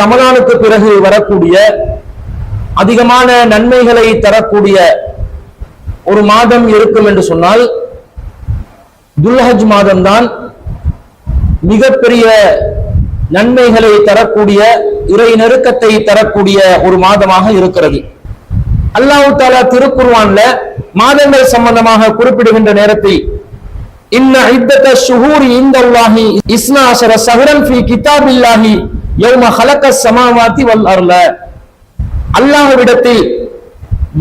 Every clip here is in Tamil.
ரமதானுக்கு பிறகு வரக்கூடிய அதிகமான நன்மைகளை தரக்கூடிய ஒரு மாதம் இருக்கும் என்று சொன்னால் துல்ஹஜ் மாதம்தான் மிகப்பெரிய நன்மைகளை தரக்கூடிய இறை நெருக்கத்தை தரக்கூடிய ஒரு மாதமாக இருக்கிறது. அல்லாஹு தாலா திருக்குர்வான்ல மாதங்கள் சம்பந்தமாக குறிப்பிடுகின்ற நேரத்தில் இன்ன இத்தத்த சுகூரி இந்த இஸ்னா அஷர சஹரன் ஃபி கிதாபில்லாஹி யௌம ஹலக்க சமாவாதி வல் அர்ல அல்லாஹ்விடத்தில்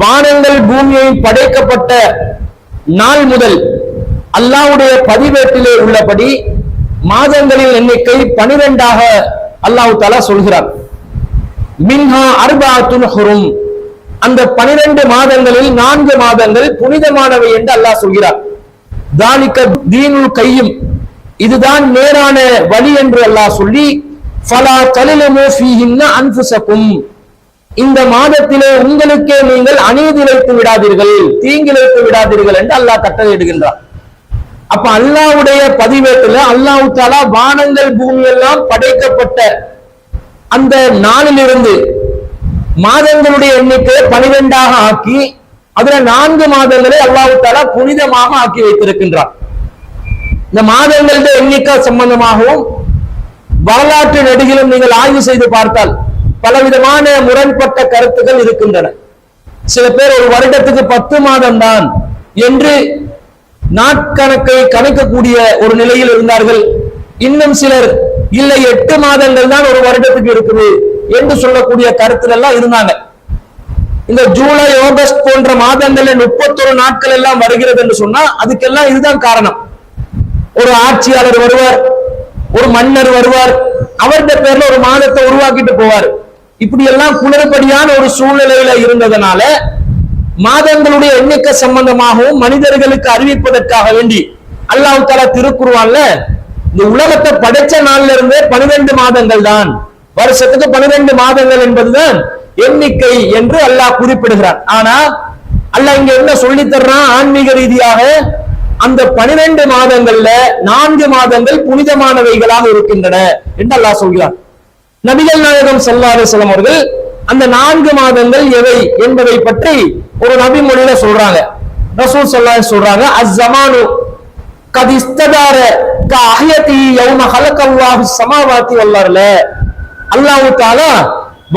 வானங்கள் பூமியை படைக்கப்பட்ட நாள் முதல் அல்லாஹ்வுடைய பதிவேட்டிலே உள்ளபடி மாதங்களின் எண்ணிக்கை பனிரெண்டாக அல்லாஹ் தாலா சொல்கிறார் மின்ஹா அர்பாத்துன் ஹுரும். அந்த பனிரெண்டு மாதங்களில் நான்கு மாதங்கள் புனிதமானவை என்று அல்லாஹ் சொல்கிறார் தானிக்க தீனுல் கையும். இதுதான் நேரான வழி என்று அல்லாஹ் சொல்லி ஃபலா தலிலமோ ஃபீஹின்ன அன்புசக்கும் இந்த மாதத்திலே உங்களுக்கே நீங்கள் அநீதிழைத்து விடாதீர்கள். தீங்கிழைத்து விடாதீர்கள் என்று அல்லாஹ் கட்டளையிடுகின்றார் அப்ப அல்லாஹ்வுடைய பதிவேட்டுல அல்லாஹு தாலா வானங்கள் பூமி எல்லாம் படைக்கப்பட்ட அந்த நாளிலிருந்து மாதங்களுடைய எண்ணிக்கை பனிரெண்டாக ஆக்கி அதுல நான்கு மாதங்களை அல்லாஹு தாலா புனிதமாக ஆக்கி வைத்திருக்கின்றார் இந்த மாதங்களுடைய எண்ணிக்கை சம்பந்தமாகவும் வரலாற்று நெடுகிலும் நீங்கள் ஆய்வு செய்து பார்த்தால் பலவிதமான முரண்பட்ட கருத்துக்கள் இருக்கின்றன. சில பேர் ஒரு வருடத்துக்கு பத்து மாதம் தான் என்று நாட்கணக்கை கணக்கக்கூடிய ஒரு நிலையில் இருந்தார்கள். இன்னும் சிலர் இல்லை எட்டு மாதங்கள் தான் ஒரு வருடத்துக்கு இருக்குது என்று சொல்லக்கூடிய கருத்துல எல்லாம் இருந்தாங்க. இந்த ஜூலை ஆகஸ்ட் போன்ற மாதங்கள்ல முப்பத்தொரு நாட்கள் எல்லாம் வருகிறது என்று சொன்னா அதுக்கெல்லாம் இதுதான் காரணம். ஒரு ஆட்சியாளர் வருவார் ஒரு மன்னர் வருவார். அவருடைய பேர்ல ஒரு மாதத்தை உருவாக்கிட்டு போவார். இப்படி எல்லாம் குளறுபடியான ஒரு சூழ்நிலையில இருந்ததுனால மாதங்களுடைய எண்ணிக்கை சம்பந்தமாகவும் மனிதர்களுக்கு அறிவிப்பதற்காக வேண்டி அல்லாஹ் தலா திருக்குருவான்ல இந்த உலகத்தை படைச்ச நாள்ல இருந்தே பனிரெண்டு மாதங்கள் தான். வருஷத்துக்கு பனிரெண்டு மாதங்கள் என்பதுதான் எண்ணிக்கை என்று அல்லாஹ் குறிப்பிடுகிறார். ஆனா அல்லாஹ் இங்க என்ன சொல்லி தர்றான் ஆன்மீக ரீதியாக அந்த பனிரெண்டு மாதங்கள்ல நான்கு மாதங்கள் புனிதமானவைகளாக இருக்கின்றன என்று அல்லாஹ் சொல்கிறார் நபிகள் நாயகம் ஸல்லல்லாஹு அவர்கள் அந்த நான்கு மாதங்கள் எவை என்பதை பற்றி ஒரு நபி மொழியில சொல்றாங்க. ரசூல் ஸல்லல்லாஹு சொல்றாங்க அஸ்ஸமானு கத் இஸ்ததார க அஹ்யதி யௌம ஹலகல்லாஹு ஸமாவாதி வல்லார்ல அல்லாஹ் தஆலா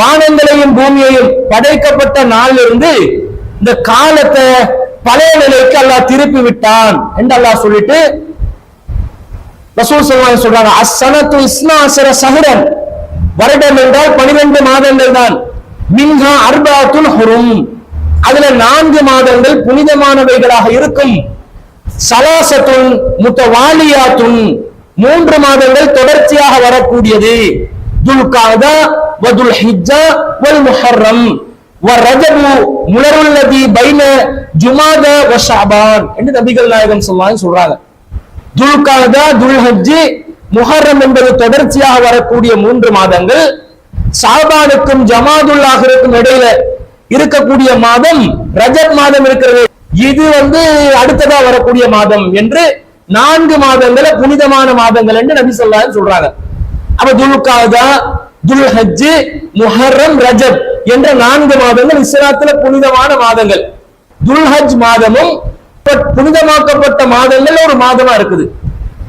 வானங்களையும் பூமியையும் படைக்கப்பட்ட நாளிலிருந்து இந்த காலத்தை பழைய நிலைக்கு அல்லாஹ் திருப்பி விட்டான் என்று அல்லாஹ் சொல்லிட்டு ரசூல் சொல்வாங்க சொல்றாங்க அசனத்து இஸ்னா அஸர வருடம் என்றால் பனிரெண்டு மாதங்கள் தான். மின்ஹா அர்பாத்துல் ஹுரும். அதுல நான்கு மாதங்கள் புனிதமானவைகளாக இருக்கும். சலாசத்துன் முத்தவாலியாத்துன் மூன்று மாதங்கள் தொடர்ச்சியாக வரக்கூடியது. துல்காதா வதுல் ஹிஜ்ஜா வல் முஹர்ரம். வ ரஜபு முனருல்லதி பைன ஜுமாத வ என்று நபிகள் நாயகம் ஸல்லல்லாஹு சொல்றாங்க. துல்காதா துல்ஹஜ்ஜி முஹர்ரம் என்பது தொடர்ச்சியாக வரக்கூடிய மூன்று மாதங்கள். சாபானுக்கும் ஜமாதுல்லாஹிற்கும் இடையில இருக்கக்கூடிய மாதம் ரஜத் மாதம் இருக்கிறது. இது வந்து அடுத்ததா வரக்கூடிய மாதம் என்று நான்கு மாதங்களை புனிதமான மாதங்கள் என்று நபி சொல்லாஹ் சொல்றாங்க. அப்ப துல்காதா துல்ஹஜ் முஹர்ரம் ரஜப் என்ற நான்கு மாதங்கள் இஸ்லாத்துல புனிதமான மாதங்கள். துல்ஹஜ் மாதமும் புனிதமாக்கப்பட்ட மாதங்கள் ஒரு மாதமா இருக்குது.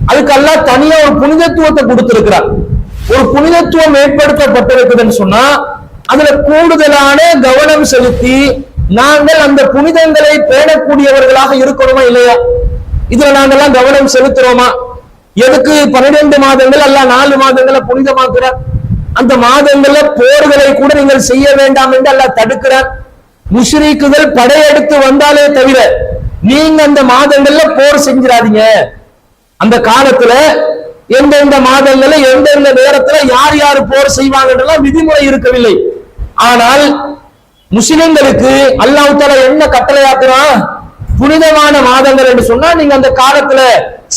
அதுக்கு தனியா ஒரு புனிதத்துவத்தை கொடுத்திருக்கிறார் ஒரு புனிதத்துவம் ஏற்படுத்தப்பட்டிருக்குதுன்னு சொன்னா அதுல கூடுதலான கவனம் செலுத்தி நாங்கள் அந்த புனிதங்களை பேணக்கூடியவர்களாக இருக்கணுமா இல்லையா? இதுல நாங்கெல்லாம் கவனம் செலுத்துறோமா? எதுக்கு பன்னிரெண்டு மாதங்கள் அல்ல நாலு மாதங்களை புனிதமாக்குற அந்த மாதங்கள்ல போர்களை கூட நீங்கள் செய்ய வேண்டாம் என்று அல்ல தடுக்கிறார் முஷ்ரீக்குகள் படையெடுத்து வந்தாலே தவிர நீங்க அந்த மாதங்கள்ல போர் செஞ்சிடாதீங்க. அந்த காலத்துல எந்தெந்த மாதங்கள்ல எந்தெந்த நேரத்துல யார் யார் போர் செய்வாங்கன்றலாம் விதிமுறை இருக்கவில்லை. ஆனால் முஸ்லிம்களுக்கு அல்லாஹ் தாலா என்ன கட்டளையாக்குறான் புனிதமான மாதங்கள் என்று சொன்னா நீங்க அந்த காலத்துல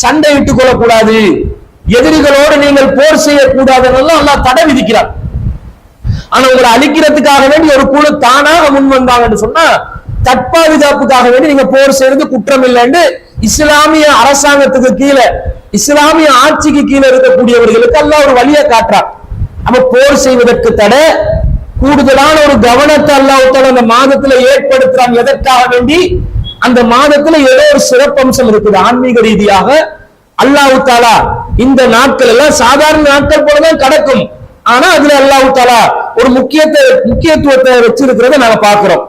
சண்டையிட்டுக் கொள்ளக்கூடாது எதிரிகளோடு நீங்கள் போர் செய்யக்கூடாதுன்னு அல்லாஹ் தடை விதிக்கிறார் ஆனா உங்களை அழிக்கிறதுக்காக வேண்டி ஒரு குழு தானாக முன் வந்தாங்கன்னு சொன்னா தற்பாதுகாப்புக்காக வேண்டி நீங்க போர் செய்யறது குற்றம் இல்லைன்னு இஸ்லாமிய அரசாங்கத்துக்கு கீழே இஸ்லாமிய ஆட்சிக்கு கீழே இருக்கக்கூடியவர்களுக்கு எல்லாம் ஒரு வழியை காட்டுறார் நம்ம போர் செய்வதற்கு தடை கூடுதலான ஒரு கவனத்தை அல்லாவுத்தால் அந்த மாதத்துல ஏற்படுத்துறான் எதற்காக வேண்டி? அந்த மாதத்துல ஏதோ ஒரு சிறப்பம்சம் இருக்குது. ஆன்மீக ரீதியாக அல்லாஹ் தாலா இந்த நாட்கள் எல்லாம் சாதாரண நாட்கள் போலதான் கிடக்கும். ஆனா அதுல அல்லாஹ் தாலா ஒரு முக்கியத்தை முக்கியத்துவத்தை வச்சிருக்கிறத நாங்க பாக்குறோம்